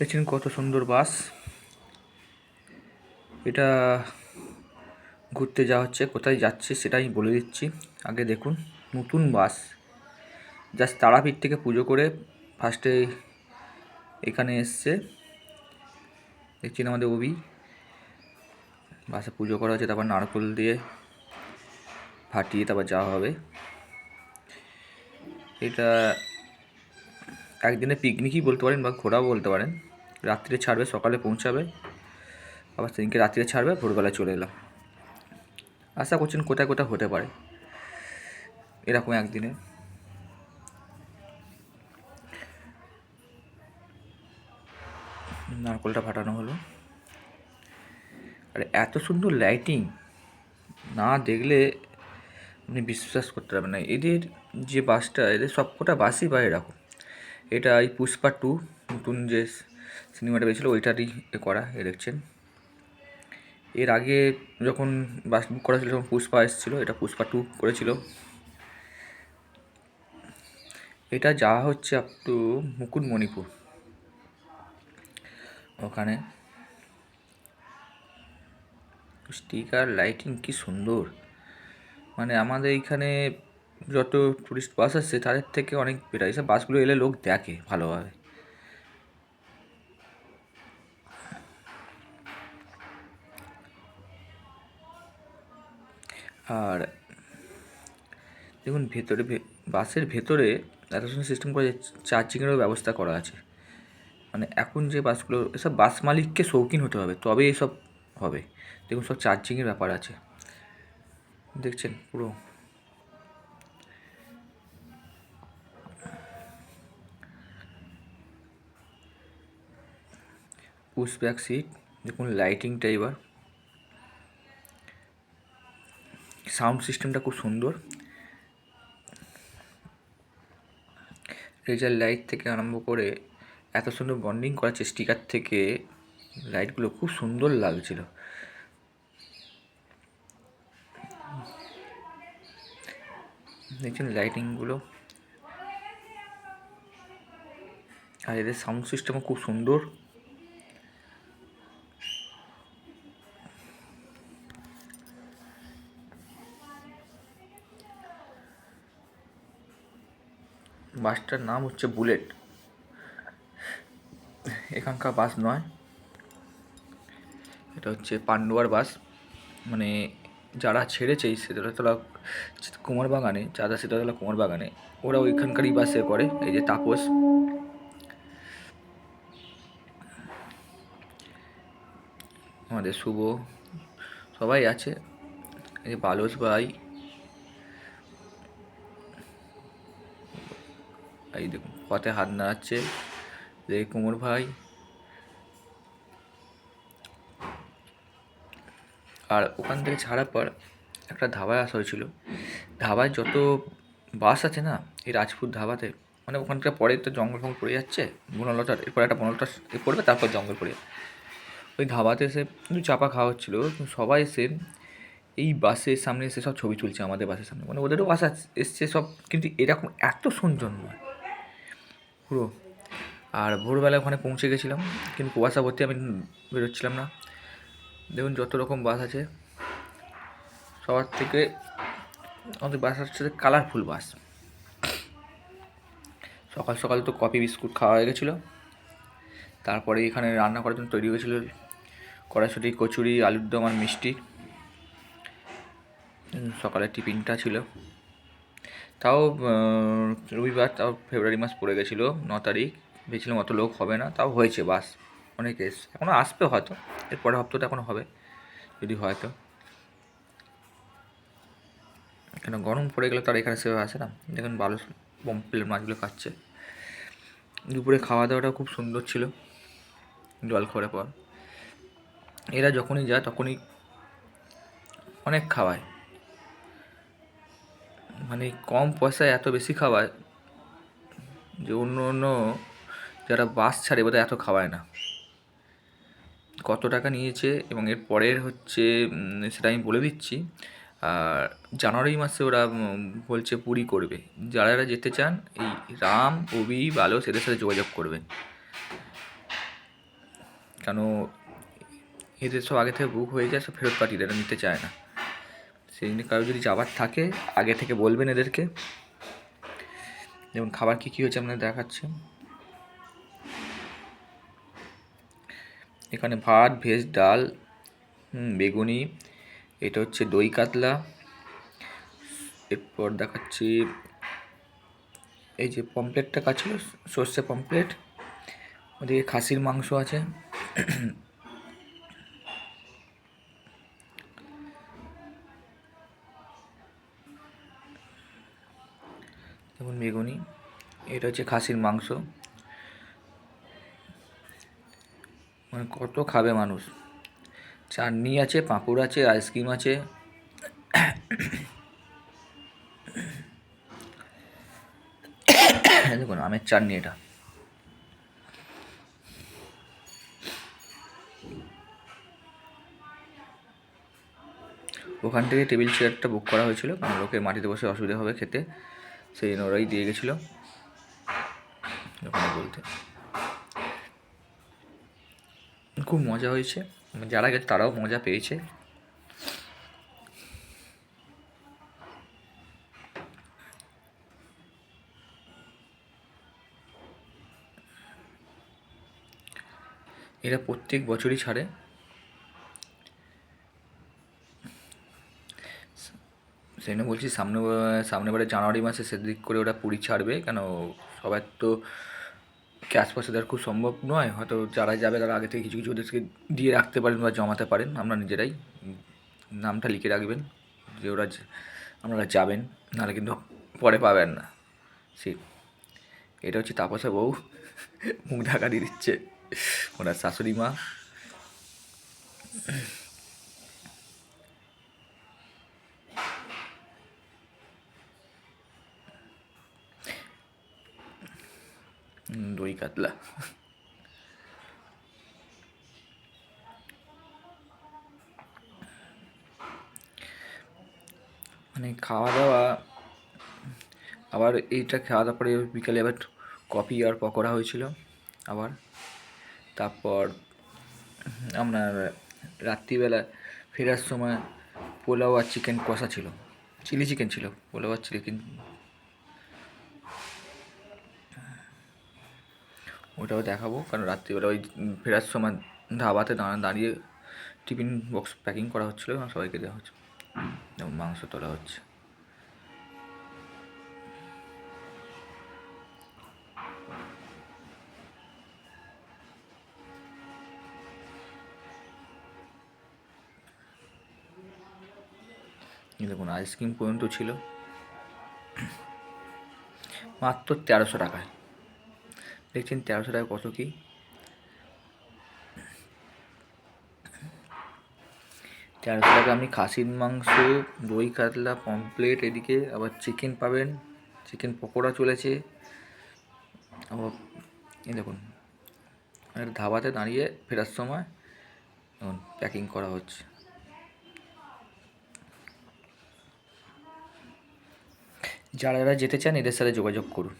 দেখছেন কত সুন্দর বাস। এটা ঘুরতে যাওয়া হচ্ছে, কোথায় যাচ্ছে সেটাই বলে দিচ্ছি। আগে দেখুন, নতুন বাস। জাস্ট তারাপীঠ থেকে পুজো করে ফার্স্টে এখানে এসছে। দেখছেন আমাদের অভি। বাসে পুজো করা হচ্ছে, তারপর নারকোল দিয়ে ফাটিয়ে তারপর যাওয়া হবে। এটা একদিনে পিকনিকই বলতে পারেন বা ঘোরাও বলতে পারেন। রাত্রে ছাড়বে, সকালে পৌঁছাবে। আবার সেদিনকে রাত্রে ছাড়বে ভোরবেলা চলে এলাম আশা করছেন কোথায় কোথায় হতে পারে। এরকম একদিনে। নারকলটা ফাটানো হলো। আর, এত সুন্দর লাইটিং না দেখলে আপনি বিশ্বাস করতে পারবেন না। এদের যে বাসটা, এদের সবকটা বাসই বা এরকম। এটা এই পুষ্পা টু নতুন যে সিনেমাটা বেরিয়েছিল, ওইটারই এ করা, এ দেখছেন। এর আগে যখন বাস বুক করা ছিল তখন পুষ্পা এসেছিল, এটা পুষ্পা টু করেছিল। এটা যাওয়া হচ্ছে আপ টু মুকুটমণিপুর। ওখানে স্টিকার লাইটিং কি সুন্দর। মানে আমাদের এইখানে যত টুরিস্ট বাস আসছে, তাদের থেকে অনেক বেটার এইসব বাসগুলো এলে লোক দেখে ভালোভাবে। আর দেখুন ভেতরে বাসের ভেতরে এত সুন্দর সিস্টেম করে চার্জিংয়েরও ব্যবস্থা করা আছে। মানে এখন যে বাসগুলো, এসব বাস মালিককে শৌখিন হতে হবে তবে এসব হবে। দেখুন সব চার্জিংয়ের ব্যাপার আছে। দেখছেন পুরো। পুশ ব্যাক সিট দেখুন লাইটিংটা এবার। সাউন্ড সিস্টেমটা খুব সুন্দর। রেজার লাইট থেকে আরম্ভ করে এত সুন্দর বন্ডিং করা স্টিকার থেকে লাইটগুলো খুব সুন্দর লাগছিল। দেখছেন লাইটিংগুলো? আর এদের সাউন্ড সিস্টেমও খুব সুন্দর। বাসটার নাম হচ্ছে বুলেট। এখানকার বাস নয়। এটা হচ্ছে পান্ডুয়ার বাস। মানে যারা ছেড়েছে এই সিতারাতলা কুমারবাগানে, চাঁদা সিতারাতলা কুমারবাগানে, ওরা ওইখানকারই বাসে করে, এই যে তাপস। আমাদের শুভ, সবাই আছে। এই যে বালস ভাই পথে হাত নাড়াচ্ছে। এই কুমোর ভাই। আর ওখান থেকে ছাড়ার পর একটা ধাবায় আসা হয়েছিল। ধাবায় যত বাস আছে না, এই রাজপুর ধাবাতে মানে ওখানকার পরে তো জঙ্গল ফঙ্গল পড়ে যাচ্ছে বনলতার এরপর একটা বনলতা এ পড়বে, তারপর জঙ্গল পড়ে ওই ধাবাতে এসে একটু চাপা খাওয়া হচ্ছিল সবাই এসে এই বাসের সামনে এসে সব ছবি তুলছে, আমাদের বাসের সামনে। মানে ওদেরও বাস এসছে সব, কিন্তু এরকম এত সুন্দর নয় পুরো। আর ভোরবেলা ওখানে পৌঁছে গেছিলাম, কিন্তু কুয়াশা ভর্তি আমি বেরোচ্ছিলাম না। দেখুন যত রকম বাস আছে, সবার থেকে আমাদের বাস হচ্ছে কালারফুল বাস। সকাল সকাল তো কফি, বিস্কুট খাওয়া হয়ে গেছিল। তারপরে এখানে রান্না করার জন্য তৈরি হয়েছিল কড়াইশুটি, কচুরি, আলুর দম আর মিষ্টি। সকালে টিফিনটা ছিল। তাও রবিবার তাও ফেব্রুয়ারি মাস পড়ে গেছিল, ন তারিখ। ভেবেছিলাম অত লোক হবে না, তাও হয়েছে বাস, অনেকে এসছে। এখনও আসবে হয়তো, এর পরের হপ্তাহটা এখনও হবে, যদি হয়তো কেন, গরম পড়ে গেলে তার এখানে সেভাবে আসে না। দেখুন ভালো পম্পলের মাছগুলো খাচ্ছে দুপুরে খাওয়া দাওয়াটা খুব সুন্দর ছিল জল খাওয়ার পর। এরা যখনই যায়, তখনই অনেক খাওয়ায়। মানে কম পয়সায় এত বেশি খাওয়ায় যে অন্য অন্য যারা বাস ছাড়ে বোধহয় এত খাওয়ায় না। কত টাকা নিয়েছে এবং এর পরের হচ্ছে সেটা আমি বলে দিচ্ছি, আর জানুয়ারি মাসে ওরা বলছে পুরী করবে। যারা যারা যেতে চান, এই রাম অভি বালস এদের সাথে যোগাযোগ করবেন। কেন এদের সব আগে থেকে বুক হয়ে যায়, সব ফেরত পাঠিয়ে দেয় নিতে চায় না। সেই জন্য কারও যদি যাবার থাকে, আগে থেকে বলবেন এদেরকে। যেমন খাবার কী কী হয়েছে আপনাদের দেখাচ্ছে? এখানে ভাত, ভেজ, ডাল বেগুনি, এটা হচ্ছে দই কাতলা। এরপর দেখাচ্ছি, এই যে পমপ্লেটটা কাছিল সর্ষে পমপ্লেট ওদিকে খাসির মাংস আছে। বেগুনি, এটা হচ্ছে খাসির মাংস। মানে কত খাবে মানুষ? চাটনি আছে, পাঁপড় আছে, আইসক্রিম আছে। দেখুন, আমের চাটনি এটা। ওখান থেকে টেবিল চেয়ারটা বুক করা হয়েছিল, কারণ লোকে মাটিতে বসে অসুবিধা হবে খেতে। জন্য ওরাই দিয়ে গেছিল বলতে। খুব মজা হয়েছে। যারা গেছে তারাও মজা পেয়েছে। এরা প্রত্যেক বছরই ছাড়ে। সেই জন্য বলছি সামনে সামনে বারে জানুয়ারি মাসে সেদিক করে ওরা পুরী ছাড়বে। কেন সবার তো ক্যাশ পয়সা দেওয়ার খুব সম্ভব নয়। হয়তো যারা যাবে তারা আগে থেকে কিছু কিছু ওদেরকে দিয়ে রাখতে পারেন বা জমাতে পারেন। আমরা নিজেরাই নামটা লিখে রাখবেন যে ওরা আপনারা যাবেন, নাহলে কিন্তু পরে পাবেন না। সিট এটা হচ্ছে তাপসা বউ মুখ ঢাকা দিয়ে দিচ্ছে। ওনার শাশুড়ি মা। দই কাতলা। মানে খাওয়া দাওয়া আবার এইটা খাওয়া দাওয়ার পরে বিকালে আবার কফি আর পকোড়া হয়েছিল আবার। তারপর আপনার রাত্রিবেলা ফেরার সময় পোলাও আর চিকেন কষা ছিল। চিলি চিকেন ছিল, পোলাও আর চিলি চিকেন ওটাও দেখাবো। কারণ রাত্রিবেলা ওই ফেরার সময় ধাবাতে দাঁড়া- দাঁড়িয়ে টিফিন বক্স প্যাকিং করা হচ্ছিল এবং সবাইকে দেওয়া হচ্ছে। যেমন মাংস তোলা হচ্ছে। দেখুন আইসক্রিম পর্যন্ত ছিল। মাত্র তেরোশো টাকায়। দেখছেন তেরোশো টাকা কত কী? তেরোশো টাকা আপনি খাসির মাংস, দই কাতলা পমপ্লেট এদিকে আবার চিকেন পাবেন। চিকেন পকোড়া চলেছে। আবার এই দেখুন ধাবাতে দাঁড়িয়ে ফেরার সময় দেখুন প্যাকিং করা হচ্ছে। যারা যারা যেতে চান এদের সাথে যোগাযোগ করুন।